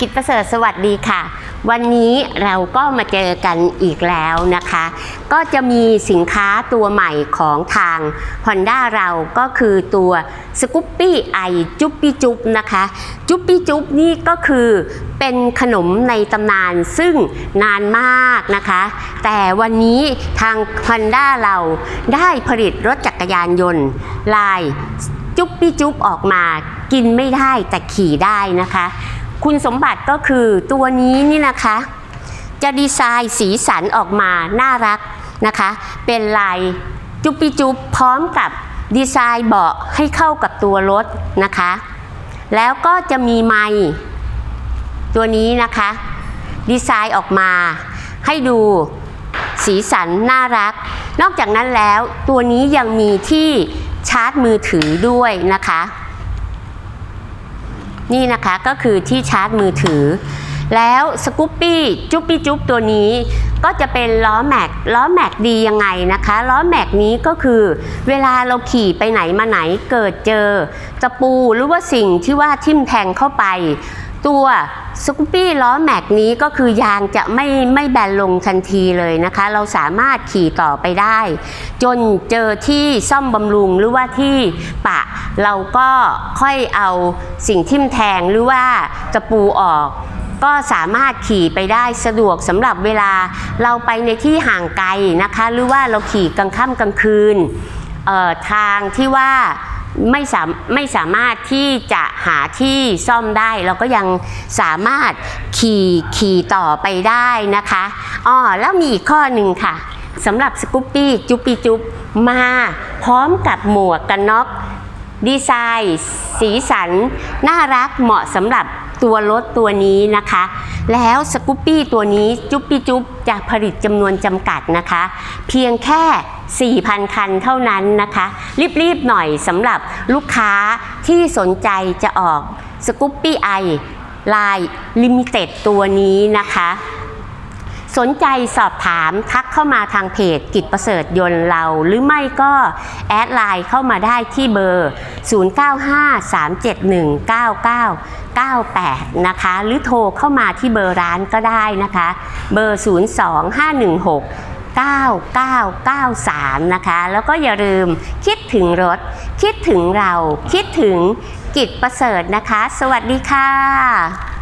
กิจประเสริฐสวัสดีค่ะ วันนี้เราก็มาเจอกันอีกแล้วนะคะ ก็จะมีสินค้าตัวใหม่ของทาง Honda เราก็คือตัว s c o o p ปี้ไอจุ๊บปี้จุ๊บนะคะ จุ๊บปี้จุ๊บนี่ก็คือเป็นขนมในตำนานซึ่งนานมากนะคะ แต่วันนี้ทาง Honda เราได้ผลิตรถจักรยานยนต์ลายจุ๊บปี้จุ๊บออกมากินไม่ได้แต่ขี่ได้นะคะ คุณสมบัติก็คือตัวนี้นี่นะคะ จะดีไซน์สีสันออกมาน่ารักนะคะ เป็นลายจุบปี้จุ๊บพร้อมกับดีไซน์เบาะให้เข้ากับตัวรถนะคะ แล้วก็จะมีไมค์ตัวนี้นะคะ ดีไซน์ออกมาให้ดูสีสันน่ารัก นอกจากนั้นแล้วตัวนี้ยังมีที่ชาร์จมือถือด้วยนะคะ นี่นะคะก็คือที่ชาร์จมือถือ แล้วสกูปปี้จุ๊บปี้จุ๊บตัวนี้ ก็จะเป็นล้อแม็กล้อแม็กดียังไงนะคะล้อแม็กนี้ก็คือ เวลาเราขี่ไปไหนมาไหนเกิดเจอตะปูหรือว่าสิ่งที่ว่าทิ่มแทงเข้าไป ตัวสกูปี้ล้อแม็กนี้ก็คือยางจะไม่ไม่แบนลงทันทีเลยนะคะ เราสามารถขี่ต่อไปได้ จนเจอที่ซ่อมบำรุงหรือว่าที่ปะ เราก็ค่อยเอาสิ่งทิ่มแทงหรือว่าตะปูออก ก็สามารถขี่ไปได้สะดวกสำหรับเวลาเราไปในที่ห่างไกลนะคะ หรือว่าเราขี่กลางค่ำกลางคืนทางที่ว่า ไม่สามไม่สามารถที่จะหาที่ซ่อมได้เราก็ยังสามารถขี่ขี่ต่อไปได้นะคะอ๋อแล้วมีอีกข้อหนึ่งค่ะสำหรับสกูปปี้จุ๊ปปี้จุ๊บมาพร้อมกับหมวกกันน็อกดีไซน์ สีสัน น่ารักเหมาะสำหรับ ตัวรถตัวนี้นะคะ แล้วสกูปปี้ตัวนี้จุ๊บปี้จุ๊บจะผลิตจำนวนจำกัดนะคะ เพียงแค่ 4,000 คันเท่านั้นนะคะ รีบๆหน่อยสำหรับลูกค้าที่สนใจจะออกสกูปปี้ไอลายลิมิเต็ดตัวนี้นะคะ สนใจสอบถามทักเข้ามาทางเพจกิจประเสริฐยนต์เรา หรือไม่ก็แอดไลน์เข้ามาได้ที่เบอร์ 0953719998 นะคะ หรือโทรเข้ามาที่เบอร์ร้านก็ได้นะคะ เบอร์ 02516 9993 นะคะ แล้วก็อย่าลืมคิดถึงรถ คิดถึงเรา คิดถึงกิจประเสริฐนะคะ สวัสดีค่ะ